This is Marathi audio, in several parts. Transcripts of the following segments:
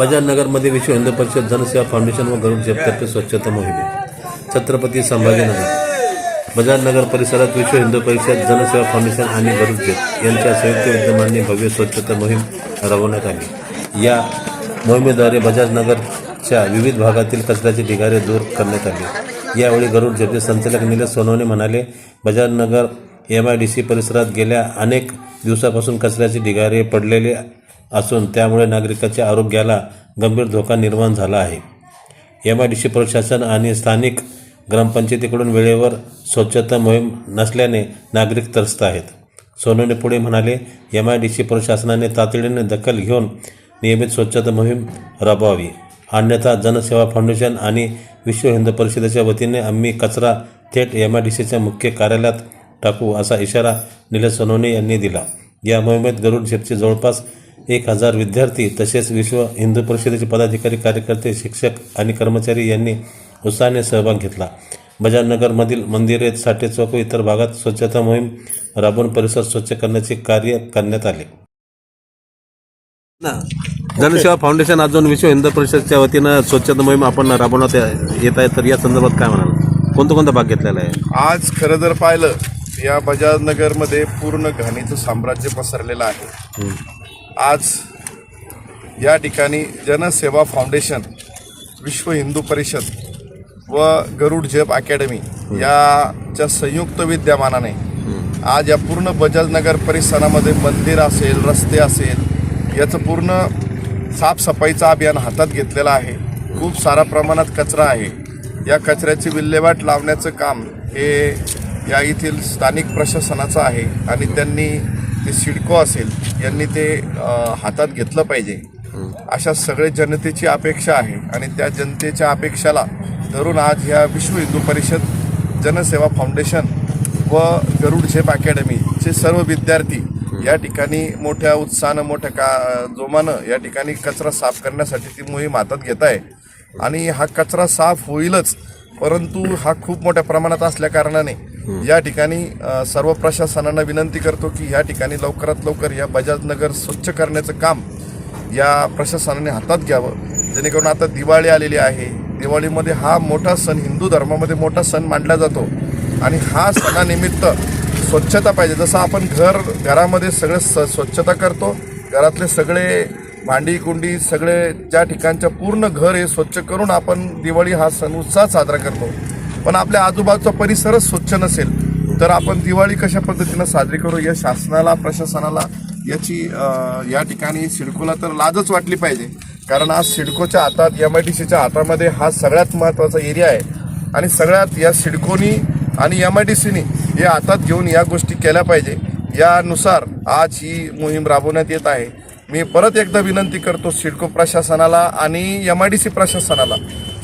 बजाजनगरमध्ये विश्व हिंदू परिषद जनसेवा फाउंडेशन व गरुड जपतर्फे स्वच्छता मोहीम. छत्रपती संभाजीनगर. बजाजनगर परिसरात विश्व हिंदू परिषद जनसेवा फाउंडेशन आणि गरुड जप यांच्या संयुक्त विद्यमाने भव्य स्वच्छता मोहीम राबवण्यात आली. या मोहिमेद्वारे बजाजनगरच्या विविध भागातील कचऱ्याचे ढिगारे दूर करण्यात आले. यावेळी गरुड झेपचे संचालक निलेश सोनवणे म्हणाले Bajajnagar M I D C परिसरात गेल्या अनेक दिवसापासून कचऱ्याचे ढिगारे पडलेले असून त्यामुळे नागरिकांच्या आरोग्याला गंभीर धोका निर्माण झाला आहे. एम आय डी सी प्रशासन आणि स्थानिक ग्रामपंचायतीकडून वेळेवर स्वच्छता मोहीम नसल्याने नागरिक त्रस्त आहेत. सोनोने पुढे म्हणाले एम आय डी सी प्रशासनाने तातडीने दखल घेऊन नियमित स्वच्छता मोहीम राबवावी. अन्यथा जनसेवा फाउंडेशन आणि विश्व हिंदू परिषदेच्या वतीने आम्ही कचरा थेट एम आय डी सीच्या मुख्य कार्यालयात टाकू असा इशारा निलेश सोनवणे यांनी दिला. या मोहिमेत गरुड झेपचे जवळपास एक हजार विद्यार्थी तसेच विश्व हिंदू परिषदेचे पदाधिकारी कार्यकर्ते शिक्षक आणि कर्मचारी यांनी उत्साहाने सहभाग घेतला. बजाजनगरमधील मंदिरे साठे चौक व इतर भागात स्वच्छता मोहीम राबवून परिसर स्वच्छ करण्याचे कार्य करण्यात आले. जनसेवा फाउंडेशन अजून विश्व हिंदू परिषदच्या वतीनं स्वच्छता मोहीम आपण राबवण्यात येत आहे. तर या संदर्भात काय म्हणाल? कोणता कोणता भाग घेतलेला आहे? आज खरं जर पाहिलं या बजाजनगरमध्ये पूर्ण घाणीचं साम्राज्य पसरलेलं आहे. आज या ठिकाणी जनसेवा फाउंडेशन विश्व हिंदू परिषद व गरुड जप अकॅडमी याच्या संयुक्त विद्यमानाने आज या पूर्ण बजाजनगर परिसरामध्ये मंदिर असेल रस्ते असेल याचं पूर्ण साफसफाईचं अभियान हातात घेतलेलं आहे. खूप सारा प्रमाणात कचरा आहे. या कचऱ्याची विल्हेवाट लावण्याचं काम हे या येथील स्थानिक प्रशासनाचं आहे आणि त्यांनी ते सिडको असेल यांनी ते हातात घेतलं पाहिजे. अशा सगळे जनतेची अपेक्षा आहे आणि त्या जनतेच्या अपेक्षाला धरून आज ह्या विश्व हिंदू परिषद जनसेवा फाउंडेशन व गरुड झेप अकॅडमीचे सर्व विद्यार्थी या ठिकाणी मोठ्या उत्साहानं मोठ्या का जोमानं या ठिकाणी कचरा साफ करण्यासाठी ती मोहीम हातात घेत आहे. आणि हा कचरा साफ होईलच परंतु हा खूप मोठ्या प्रमाणात असल्या कारणाने या ठिकाणी सर्व प्रशासनांना विनंती करतो की या ठिकाणी लवकरात लवकर या बजाजनगर स्वच्छ करण्याचं काम या प्रशासनाने हातात घ्यावं. जेणेकरून आता दिवाळी आलेली आहे. दिवाळीमध्ये हा मोठा सण हिंदू धर्मामध्ये मोठा सण मानला जातो. आणि हा सणानिमित्त स्वच्छता पाहिजे. जसं आपण घर घरामध्ये सगळे स स्वच्छता करतो. घरातले सगळे भांडी कुंडी सगळे ज्या ठिकाणच्या पूर्ण घर हे स्वच्छ करून आपण दिवाळी हा सण उत्साहात साजरा करतो. पण आपल्या आजूबाजूचा परिसरच स्वच्छ नसेल तर आपण दिवाळी कशा पद्धतीनं साजरी करू? या शासनाला प्रशासनाला याची या ठिकाणी सिडकोला तर लाजच वाटली पाहिजे. कारण आज सिडकोच्या हातात एम आय टी सीच्या हातामध्ये हा सगळ्यात महत्त्वाचा एरिया आहे. आणि सगळ्यात या सिडकोनी आणि एम आय डी सीनी हे हातात घेऊन या गोष्टी केल्या पाहिजे. यानुसार आज ही मोहीम राबवण्यात येत आहे. मी परत एकदा विनंती करतो सिडको प्रशासनाला आणि एम आय डी सी प्रशासनाला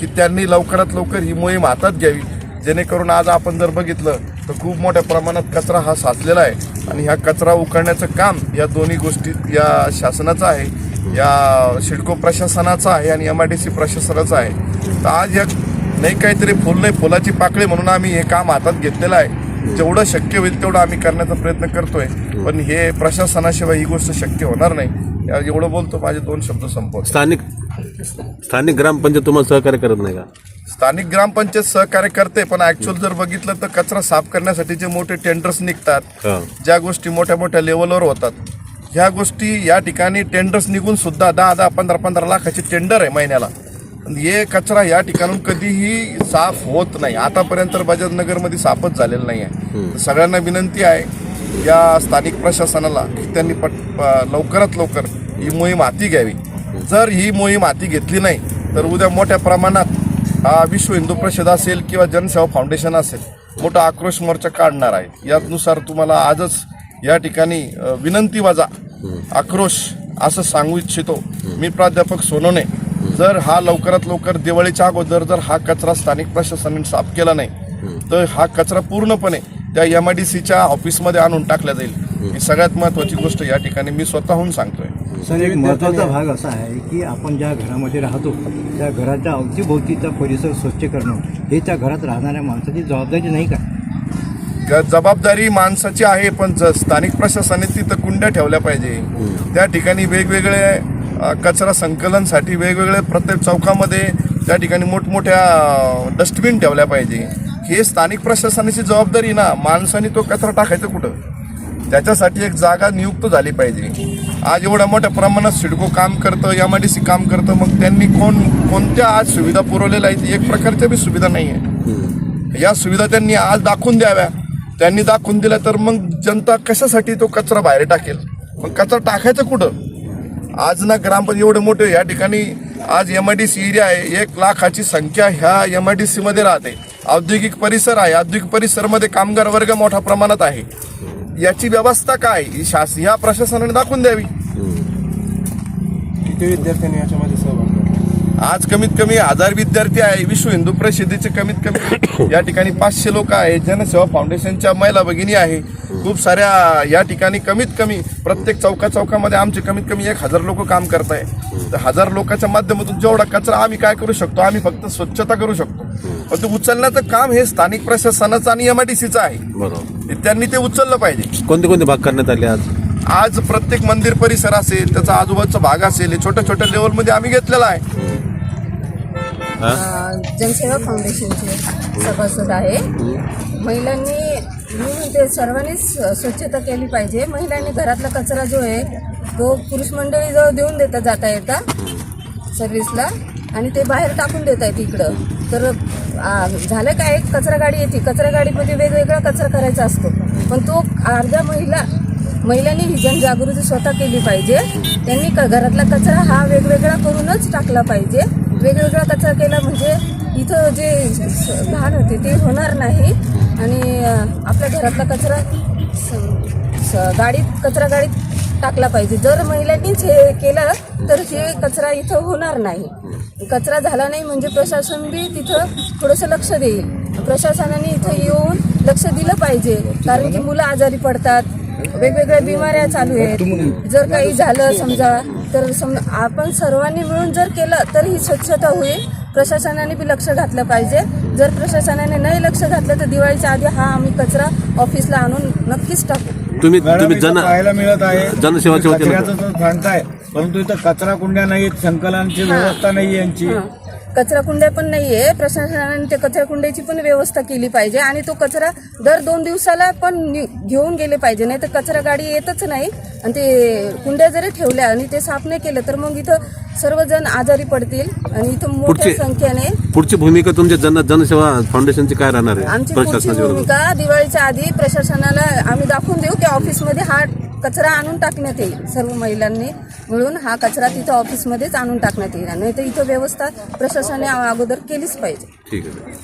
की त्यांनी लवकरात लवकर ही मोहीम हातात घ्यावी. जेणेकरून आज आपण जर बघितलं तर खूप मोठ्या प्रमाणात कचरा हा साचलेला आहे. आणि ह्या कचरा उकळण्याचं काम या दोन्ही गोष्टी या शासनाचं आहे या सिडको प्रशासनाचं आहे आणि एम आय डी सी प्रशासनाचं आहे. तर आज या नाही काहीतरी फुल नाही फुलाची पाकळी म्हणून आम्ही हे काम हातात घेतलेलं आहे. जेवढं शक्य होईल तेवढं आम्ही करण्याचा प्रयत्न करतोय. पण हे प्रशासनाशिवाय ही गोष्ट शक्य होणार नाही. एवढं बोलतो माझे दोन शब्द संपवतो. स्थानिक स्थानिक ग्रामपंचायत तुम्हाला सहकार्य करत नाही का? स्थानिक ग्रामपंचायत सहकार्य करते पण ऍक्च्युअल जर बघितलं तर कचरा साफ करण्यासाठी जे मोठे टेंडर्स निघतात हा. ज्या गोष्टी मोठ्या मोठ्या लेवलवर होतात. ह्या गोष्टी या ठिकाणी टेंडर्स निघून सुद्धा दहा दहा पंधरा पंधरा लाखाचे टेंडर आहे महिन्याला. हे कचरा या ठिकाणून कधीही साफ होत नाही. आतापर्यंत बजाजनगरमध्ये साफच झालेलं नाही आहे सगळ्यांना विनंती आहे या स्थानिक प्रशासनाला की त्यांनी पट प- लवकरात लवकर ही मोहीम हाती घ्यावी. जर ही मोहीम हाती घेतली नाही तर उद्या मोठ्या प्रमाणात हा विश्व हिंदू परिषद असेल किंवा जनसेवा फाउंडेशन असेल मोठा आक्रोश मोर्चा काढणार आहे. यानुसार तुम्हाला आजच या ठिकाणी विनंती वाजा. आक्रोश असं सांगू इच्छितो. मी प्राध्यापक सोनोने जर हा लवकरात लवकर दिवाळीच्या अगोदर जर हा कचरा स्थानिक प्रशासनाने साफ केला नाही तर हा कचरा पूर्णपणे त्या एम आय डी सीच्या ऑफिसमध्ये आणून टाकला जाईल. ही सगळ्यात महत्वाची गोष्ट या ठिकाणी मी स्वतःहून सांगतोय. सर एक महत्त्वाचा भाग असा आहे की आपण ज्या घरामध्ये राहतो त्या घराच्या अवतीभोवतीचा परिसर स्वच्छ करणं हे त्या घरात राहणाऱ्या माणसाची जबाबदारी नाही का? जबाबदारी माणसाची आहे पण ज- स्थानिक प्रशासनाने तिथं कुंड्या ठेवल्या पाहिजे. त्या ठिकाणी वेगवेगळे कचरा संकलनसाठी वेगवेगळे प्रत्येक चौकामध्ये त्या ठिकाणी मोठमोठ्या डस्टबिन ठेवल्या पाहिजे. हे स्थानिक प्रशासनाची जबाबदारी ना माणसाने तो कचरा टाकायचा कुठं? त्याच्यासाठी एक जागा नियुक्त झाली पाहिजे. आज एवढ्या मोठ्या प्रमाणात सिडको काम करतं एम आय डी सी काम करतं मग त्यांनी कोण कोणत्या आज सुविधा पुरवलेल्या आहेत एक प्रकारच्या बी सुविधा नाही आहे या सुविधा त्यांनी आज दाखवून द्याव्या. त्यांनी दाखवून दिल्या तर मग जनता कशासाठी तो कचरा बाहेर टाकेल? मग कचरा टाकायचा कुठं? आज ना ग्रामपंचायत एवढे मोठे या ठिकाणी आज M I D C area आहे. एक लाखाची संख्या ह्या एम आय डी सी मध्ये राहते. औद्योगिक परिसर आहे. औद्योगिक परिसरमध्ये कामगार वर्ग मोठ्या प्रमाणात आहे. याची व्यवस्था काय? ही शास ह्या प्रशासनाने दाखवून द्यावी. किती विद्यार्थ्यांनी याच्यामध्ये सहभाग? आज कमीत कमी हजार विद्यार्थी आहे. विश्व हिंदू परिषदेचे कमीत कमी या ठिकाणी पाचशे लोक आहे जनसेवा फाउंडेशनच्या महिला भगिनी आहे. खूप साऱ्या या ठिकाणी कमीत कमी प्रत्येक चौका चौकामध्ये आमचे कमीत कमी एक हजार लोक काम करत आहे तर हजार लोकांच्या माध्यमातून जेवढा कचरा आम्ही काय करू शकतो आम्ही फक्त स्वच्छता करू शकतो. पण ते उचलण्याचं काम हे स्थानिक प्रशासनाचं आणि एमआयडीसीचं आहे. बरोबर. ते त्यांनी ते उचललं पाहिजे. कोणते कोणते भाग करण्यात आले आज? आज प्रत्येक मंदिर परिसर असेल त्याचा आजूबाजूचा भाग असेल हे छोट्या छोट्या लेवलमध्ये आम्ही घेतलेला आहे? जनसेवा फाउंडेशनचे सभासद आहे. महिलांनी मी म्हणते सर्वांनीच स्वच्छता केली पाहिजे. महिलांनी घरातला कचरा जो आहे तो पुरुष मंडळीजवळ देऊन देतात जाता येता सर्व्हिसला आणि ते बाहेर टाकून देत आहेत इकडं. तर आ, झालं काय कचरा गाडी येते. कचरा गाडीमध्ये वेगवेगळा कचरा करायचा असतो. पण तो अर्ध्या महिला महिलांनी ही जनजागृती स्वतः केली पाहिजे. त्यांनी क घरातला कचरा हा वेगवेगळा करूनच टाकला पाहिजे. वेगवेगळा कचरा केला म्हणजे इथं जे घाण होते ते होणार नाही. आणि आपल्या घरातला कचरा स- स- गाडीत कचरा गाडीत टाकला पाहिजे. जर महिलांनीच हे केलं तर हे कचरा इथं होणार नाही. कचरा झाला नाही म्हणजे प्रशासन बी तिथं थोडंसं लक्ष देईल. प्रशासनाने इथं येऊन लक्ष दिलं पाहिजे. कारण की मुलं आजारी पडतात. वेगवेगळ्या बिमाऱ्या चालू आहेत. जर काही झालं समजा तर सम आपण सर्वांनी मिळून जर केलं तर ही स्वच्छता होईल. प्रशासनाने बी लक्ष घातलं पाहिजे. जर प्रशासनाने नाही लक्ष घातलं तर दिवाळीच्या आधी हा आम्ही कचरा ऑफिसला आणून नक्कीच टाकू. तुम्ही तुम्ही जन पाहायला मिळत आहे. जनसेवाच्या सांगताय परंतु इथं कचरा कुंड्या नाहीत संकलनाची व्यवस्था नाही यांची. हं. कचरा कुंड्या पण नाहीये. प्रशासनाने त्या कचरा कुंड्याची पण व्यवस्था केली पाहिजे आणि तो कचरा दर दोन दिवसाला पण घेऊन गेले पाहिजे. नाही तर कचरा गाडी येतच नाही आणि ते कुंड्या जरी ठेवल्या आणि ते साफ नाही केलं तर मग इथं सर्वजण आजारी पडतील आणि इथं मोठ्या संख्येने पुढची भूमिका तुमच्या जन जनसेवा फाउंडेशनची काय राहणार आहे? आमची पुढची भूमिका दिवाळीच्या आधी प्रशासनाला आम्ही दाखवून देऊ की ऑफिसमध्ये हा कचरा आणून टाकण्यात येईल सर्व महिलांनी मिळून हा कचरा तिथं ऑफिसमध्येच आणून टाकण्यात येईल. नाही तर इथं व्यवस्था प्रशासनाने अगोदर केलीच पाहिजे. ठीक आहे.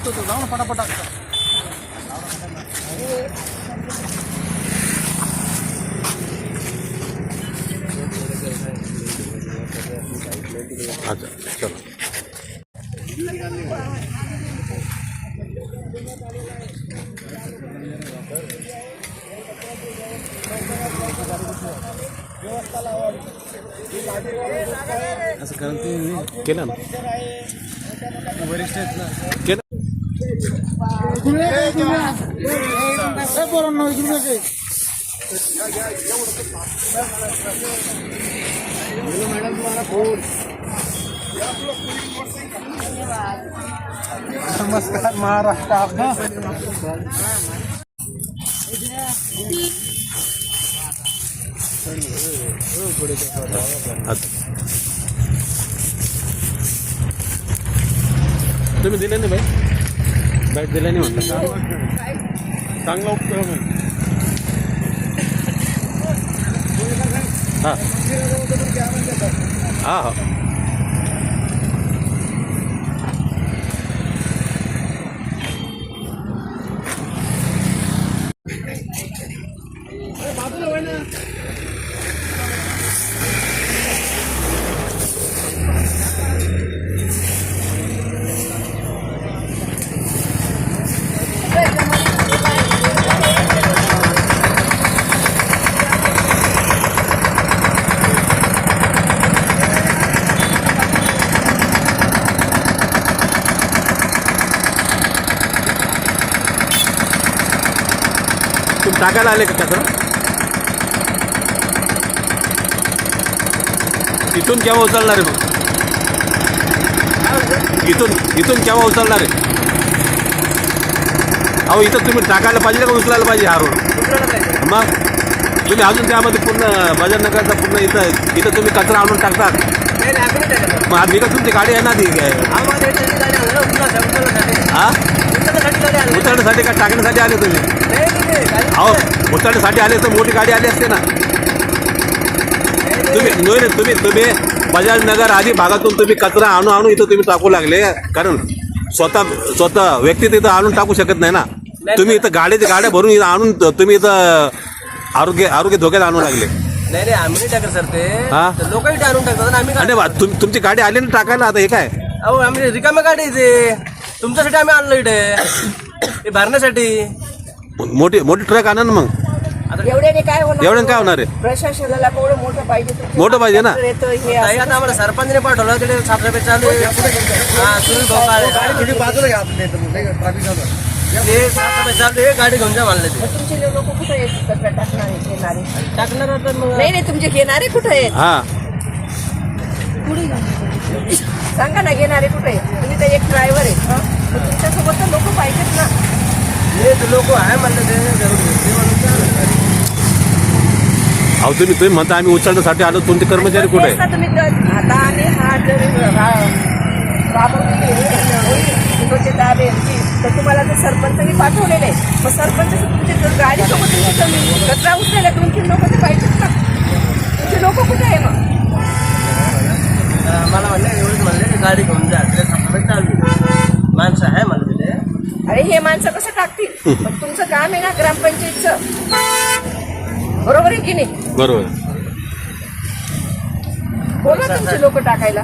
अच्छा चला केलं ना केलं नमस्कार महाराष्ट्र तुम्ही दिले नाही बाई बाईट दिले नाही म्हटलं चांगला उपक्रम आहे. हां. हां टाकायला आले का कचरा इथून केव्हा उचलणार आहे मग? इथून इथून केव्हा उचलणार आहे? अहो इथं तुम्ही टाकायला पाहिजे का उचलायला पाहिजे हा रोड? मग? तुम्ही अजून त्यामध्ये पूर्ण बाजार नगरचा पूर्ण इथं इथं तुम्ही कचरा आणून टाकतात. मग आधी का तुमची गाडी आहे. ना ती काय हा उचलण्यासाठी का टाकण्यासाठी आले तुम्ही? उचलण्यासाठी आले तर मोठी गाडी आली असते ना. तुम्ही नाही तुम्ही तुम्ही बजाज नगर आधी भागातून तुम्ही कचरा आणू आणू इथं तुम्ही टाकू लागले. कारण स्वतः स्वतः व्यक्ती तिथं आणून टाकू शकत नाही ना. तुम्ही इथं गाड्याच्या गाड्या भरून इथं आणून तुम्ही इथं आरोग्य आरोग्य धोक्यात आणू लागले. नाही नाही आम्ही नाही टाकत सर ते. हा? लोकही टाकतात आम्ही तुम- तुमची गाडी आली ना टाकायला आता हे काय? अहो आम्ही रिकाम्या गाडी आहे ते. तुमच्यासाठी आम्ही आणलं इथे. हे भरण्यासाठी. मोठी मोठी ट्रक आणा ना मग. एवढ्याने काय होणार? एवढ्याने काय होणार आहे? प्रशासनाला मोठं पाहिजे तुमचं मोठं पाहिजे ना? येतं हे ताई आता आम्हाला सरपंचने पाठवलं तिथे सात रुपये चालू आहे हा सुनील भोकाळे बाजूला घ्या ट्रॅफिक ते सात रुपये चालू आहे गाडी घेऊन जा म्हणले ते. तुमचे लोक कुठे कचरा टाकणारे घेणारे टाकणार आता मग नाही नाही तुमचे घेणारे कुठे आहेत? हां. सांगा ना घेणारे कुठे आहेत? तुम्ही तर एक ड्रायव्हर आहे हं? मग तुमच्यासोबत तर लोक पाहिजेत ना. हे लोक आहे म्हणलं ते जरूर. ते म्हणून चालू. अहो तुम्ही तुम्ही म्हणता आम्ही उचलण्यासाठी आलो तुमचे कर्मचारी कुठे आहे तुम्ही तर- आता आम्ही हा जर राबवलेली तर तुम्हाला ते सरपंचांनी पाठवलेलं आहे. मग सरपंच तुमची गाडी सोबत तुमची कमी कचरा उचलेला दोन तीन लोक तर पाहिजेत ना तुमचे लोक कुठे आहे मग? आम्हाला म्हणलं एवढंच म्हणले गाडी घेऊन जा चालू. माणसं आहे म्हणलं तिथे. अरे हे माणसं कसं टाकतील? पण तुमचं काम आहे ना ग्रामपंचायतचं. बरोबर आहे की नाही? बरोबर. बोला तुमचे लोक टाकायला.